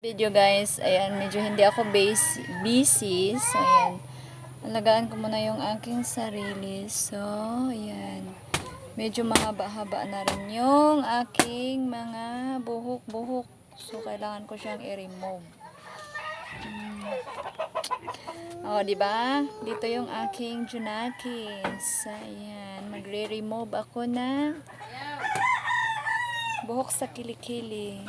video guys. Ayan, medyo hindi ako base, busy. So, ayan. Alagaan ko muna yung aking sarili. So, ayan. Medyo mahaba-haba na rin yung aking mga buhok-buhok. So, kailangan ko siyang i-remove. Hmm. O, di ba? Dito yung aking junakis. Ayan. Magre-remove ako ng buhok sa kilikili.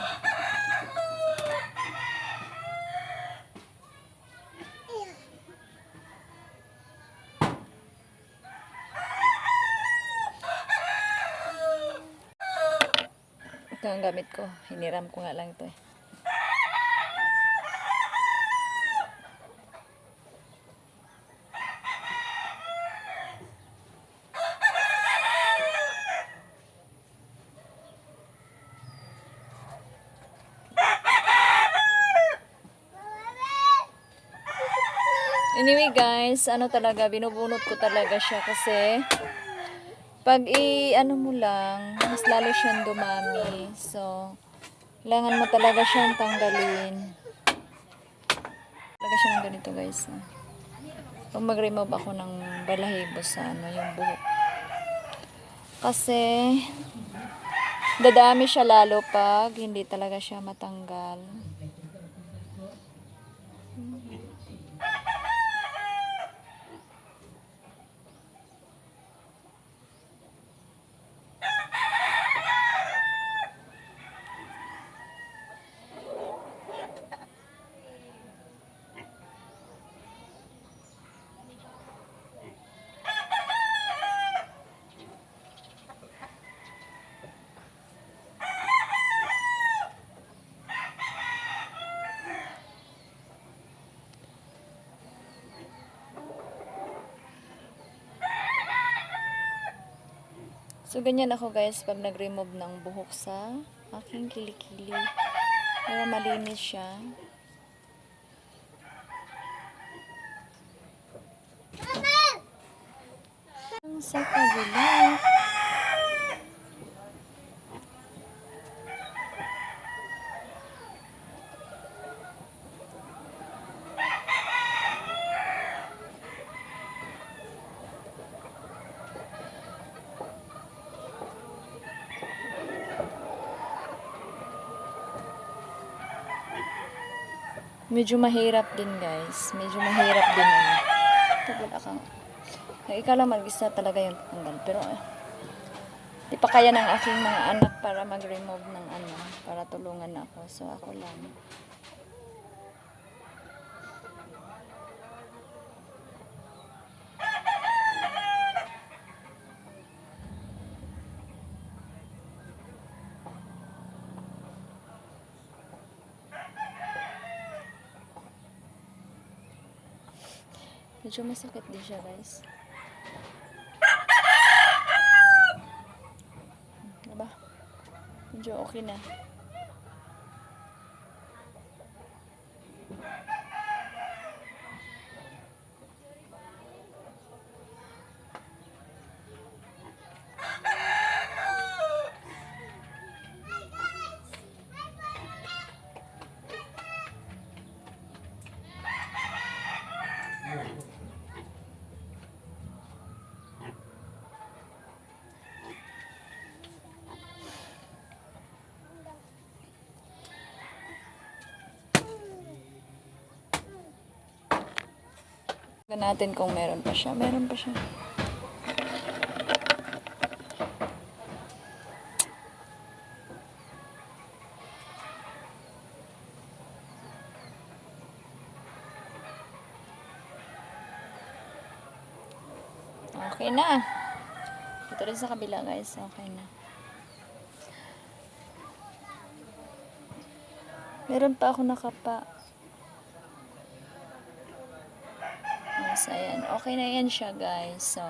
Ito ang gamit ko. Hiniram ko nga lang ito eh. Anyway guys, ano talaga, binubunot ko talaga siya kasi pag i ano mo lang, mas lalo siyang dumami. So, kailangan mo talaga siyang tanggalin. Talaga siya ng ganito guys. ah. Pag mag-remove ako ng balahibo sa ano, yung buhok. Kasi, dadami siya lalo pag hindi talaga siya matanggal. So, ganyan ako guys pag nag-remove ng buhok sa aking kilikili. Para malinis siya. Sa kabila. Medyo mahirap din guys. Medyo mahirap din. Ano. Ito wala kang... Ay, ikaw lang mag-isa talaga yung tanggal. Pero eh, di pa kaya ng aking mga anak para mag-remove ng ano. Para tulungan ako. So ako lang. Medyo masakit din siya guys. Diba? Medyo okay na. Natin kung meron pa siya. Meron pa siya. Okay na. Ito rin sa kabila guys. Okay na. Meron pa ako nakapa. Yes, ayan. Okay na yan siya, guys. So,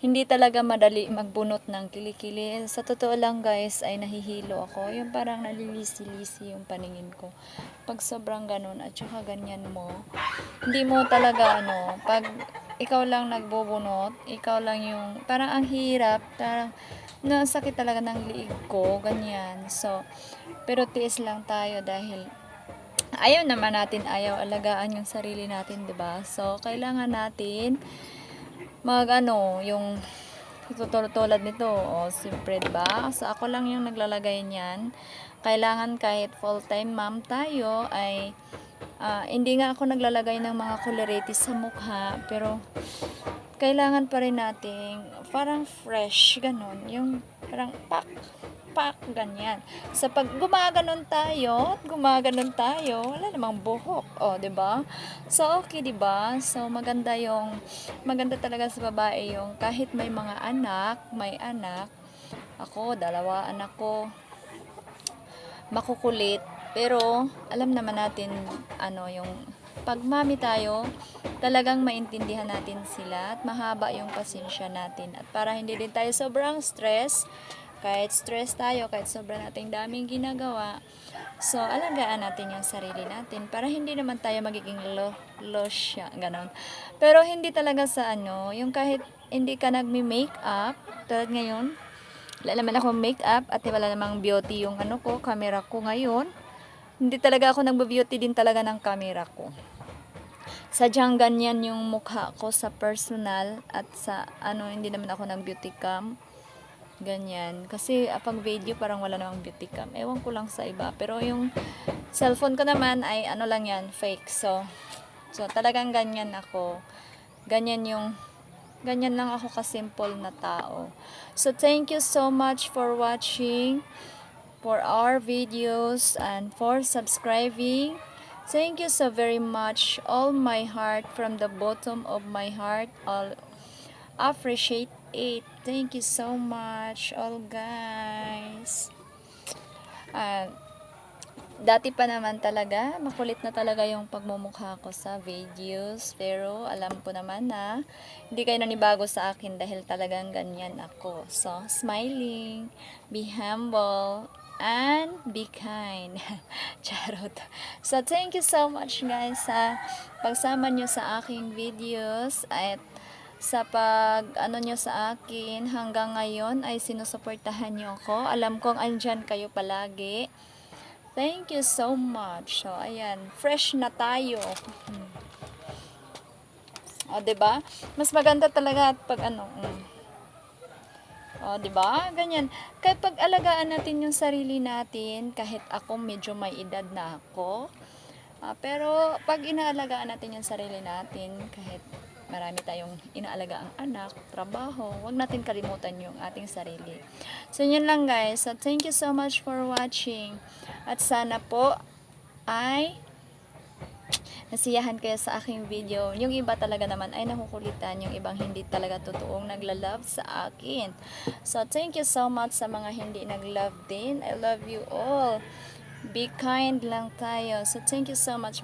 hindi talaga madali magbunot ng kilikili. Sa totoo lang, guys, ay nahihilo ako. Yung parang nalilisi-lisi yung paningin ko. Pag sobrang ganun at saka ganyan mo, hindi mo talaga, ano, pag ikaw lang nagbubunot, ikaw lang yung, parang ang hirap, parang, nasakit talaga ng liig ko, ganyan. So, pero tiis lang tayo dahil ayaw naman natin ayaw alagaan yung sarili natin, 'di ba? So kailangan natin mag ano, yung tutulad tulad nito, o siyempre, 'di ba? So ako lang yung naglalagay niyan. Kailangan kahit full-time mom tayo ay ah, hindi nga ako naglalagay ng mga coloritis sa mukha, pero kailangan pa rin nating parang fresh, ganun. Yung parang pak, pak, ganyan. Sa pag gumaganon tayo, gumaganon tayo, wala namang buhok. O, 'di ba So, okay, ba So, maganda yung, maganda talaga sa babae yung kahit may mga anak, may anak, ako, dalawa anak ko, makukulit. Pero, alam naman natin, ano, yung pag mami tayo, talagang maintindihan natin sila at mahaba yung pasensya natin. At para hindi din tayo sobrang stress, kahit stress tayo, kahit sobrang nating daming ginagawa, so alagaan natin yung sarili natin para hindi naman tayo magiging lo, losya, ganon. Pero hindi talaga sa ano, yung kahit hindi ka nagmi-makeup, tulad ngayon, wala naman ako makeup at wala namang beauty yung ano ko, camera ko ngayon. Hindi talaga ako nagbo-beauty din talaga ng camera ko. Sadyang ganyan yung mukha ko sa personal at sa ano, hindi naman ako nag beauty cam. Ganyan. Kasi ah, pag video parang wala namang beauty cam. Ewan ko lang sa iba. Pero yung cellphone ko naman ay ano lang yan, fake. So, so talagang ganyan ako. Ganyan yung Ganyan lang ako ka-simple na tao. So, thank you so much for watching for our videos and for subscribing. Thank you so very much. All my heart, from the bottom of my heart, I'll appreciate it. Thank you so much, all guys. Ah, dati pa naman talaga, makulit na talaga yung pagmumukha ko sa videos. Pero alam ko naman na hindi kayo nanibago sa akin dahil talagang ganyan ako. So, smiling, be humble, and be kind. Charot. So, thank you so much guys sa pagsama nyo sa aking videos at sa pag ano nyo sa akin hanggang ngayon ay sinusuportahan nyo ako. Alam kong andyan kayo palagi. Thank you so much. So, ayan. Fresh na tayo. Hmm. O, ba? Mas maganda talaga at pag ano, mm. O, ba? Ganyan. Kaya pag alagaan natin yung sarili natin, kahit ako medyo may edad na ako, ah, pero pag inaalagaan natin yung sarili natin, kahit marami tayong inaalagaan anak, trabaho, wag natin kalimutan yung ating sarili. So, yun lang guys. So, thank you so much for watching. At sana po ay nasiyahan kayo sa aking video. Yung iba talaga naman ay nakukulitan, yung ibang hindi talaga totoong nagla-love sa akin. So, thank you so much sa mga hindi nag-love din. I love you all. Be kind lang tayo. So, thank you so much.